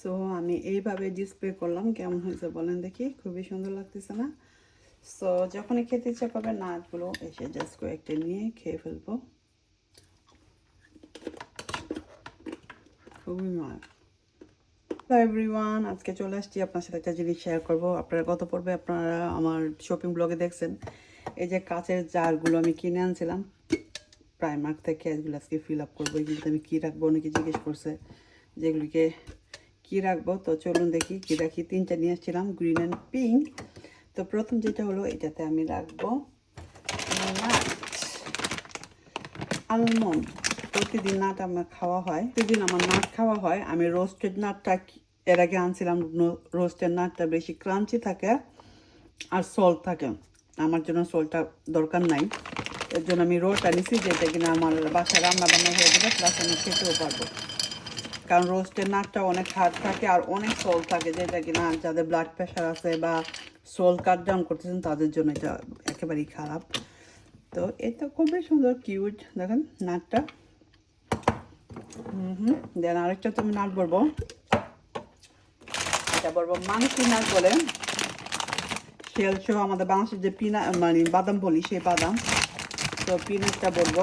So আমি এইভাবে display করলাম, কেমন হয়েছে বলেন দেখি, খুবই সুন্দর লাগতেছে না? সো যখনই খেতে ইচ্ছা করবে নাচগুলো এসে জাস্ট কয়েকটা নিয়ে খেয়ে ফেলব। খুবই মজা হ্যালো এভরিওয়ান আজকে চলে আসছি, আপনার সাথে একটা জিনিস শেয়ার করব। আপনারা গত পর্বে আপনারা আমার শপিং ব্লগে দেখছেন, এই যে কাচের জারগুলো আমি কিনে আনছিলাম। প্রাইমার্ক থেকে এগুলো আজকে ফিল আপ করব, এগুলোতে আমি কী রাখব অনেকে জিজ্ঞেস করছে, যেগুলিকে কী রাখব? তো চলুন দেখি, কী রাখি তিনটা নিয়ে আসছিলাম গ্রিন অ্যান্ড পিঙ্ক তো প্রথম যেটা হলো, এটাতে আমি রাখব আলমন্ড প্রতিদিন নাট আমার খাওয়া হয়। প্রতিদিন আমার নাট খাওয়া হয়। আমি রোস্টেড নাটটা এর আগে আনছিলাম রোস্টেড নাটটা বেশি ক্রাঞ্চি থাকে আর সল্ট থাকে। আমার জন্য সল্টটা দরকার নাই। এর জন্য আমি রোটা নিছি যেটা কিনা আমার বাসায় রান্না বান্না হয়ে যাবে প্লাস আমি খেতেও পারব। কারণ রোস্টের নাটটা অনেক হার্ড থাকে আর অনেক সল্ট থাকে, যেটা কিনা যাদের ব্লাড প্রেশার আছে বা সোল কাট ডাউন করতেছেন তাদের জন্য এটা একেবারেই খারাপ। তো এটা খুবই সুন্দর কিউট দেখেন নাটটা হুম হুম, দেন আরেকটা তুমি নাট বলব। এটা বলব মানসি নাট বলে। শেল শো আমাদের বাংলাদেশের যে পিনা মানে বাদাম বলি, সেই বাদাম। তো পিনাটটা বলব।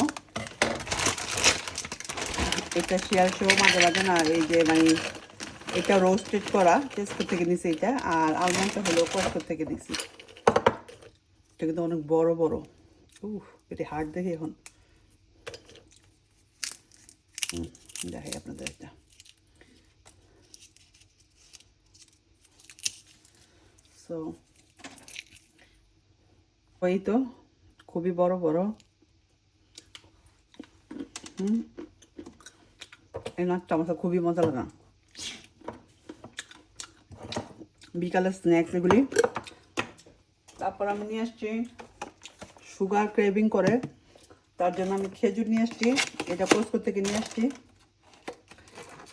এটা শেয়ার শো মাঝে মাঝে না, এই যে মানে এটা রোস্টেড করা টেস্কো থেকে নিছি এটা, আর আলমন্ডটা হলো কস্কো থেকে নিছি। এটা কিন্তু অনেক বড় বড়। উহ এটা হার্ড দেখি এখন। দেখাই আপনাদের একটা। সো ওই তো, খুবই বড় বড়। হুম। এই নাচটা আমার খুবই মজা লাগা। বিকালের স্ন্যাক্স এগুলি। তারপর আমি নিয়ে আসছি সুগার ক্রেভিং করে। তার জন্য আমি খেজুর নিয়ে আসছি, এটা কোসকো থেকে নিয়ে আসছি।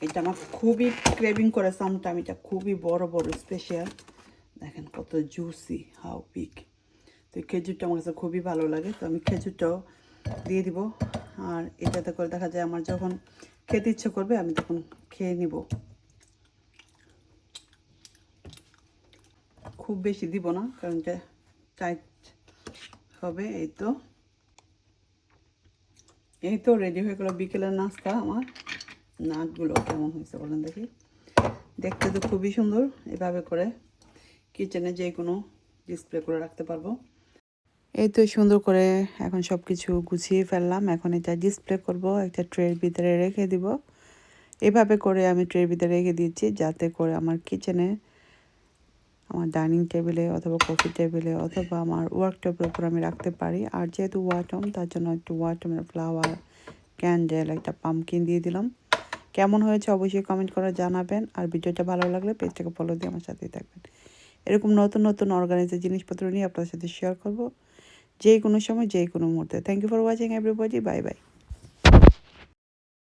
এটা আমার খুবই ক্রেভিং করে সামটাইম এটা খুবই বড় বড় স্পেশাল দেখেন কত জুসি হাউ পিক তো খেজুরটা আমার কাছে খুবই ভালো লাগে, তো আমি খেজুরটাও দিয়ে দিব। আর এটাতে করে দেখা যায় আমার যখন খেতে ইচ্ছে করবে, আমি তখন খেয়ে নিব। খুব বেশি দিব না, কারণ এটা টাইট হবে, এই তো। এই তো রেডি হয়ে গেলো বিকেলের নাস্তা আমার। নাটগুলো কেমন হয়েছে বলেন দেখি। দেখতে তো খুবই সুন্দর, এভাবে করে কিচেনে যে কোনো ডিসপ্লে করে রাখতে পারব। এই তো সুন্দর করে এখন সব কিছু গুছিয়ে ফেললাম। এখন এটা ডিসপ্লে করব, একটা ট্রের ভিতরে রেখে দিব। এভাবে করে আমি ট্রের ভিতরে রেখে দিয়েছি, যাতে করে আমার কিচেনে আমার ডাইনিং টেবিলে অথবা কফি টেবিলে অথবা আমার ওয়ার্কটপের উপর আমি রাখতে পারি। আর যেহেতু ওয়াটম তার জন্য একটু ওয়াটমের ফ্লাওয়ার ক্যান্ডেল একটা পাম্পকিন দিয়ে দিলাম। কেমন হয়েছে অবশ্যই কমেন্ট করে জানাবেন। আর ভিডিওটা ভালো লাগলে পেজটাকে ফলো দিয়ে আমার সাথেই থাকবেন। এরকম নতুন নতুন অর্গানাইজের জিনিসপত্র নিয়ে আপনার সাথে শেয়ার করব। যে কোনো সময় যে কোনো মুহূর্তে। Thank you for watching everybody bye bye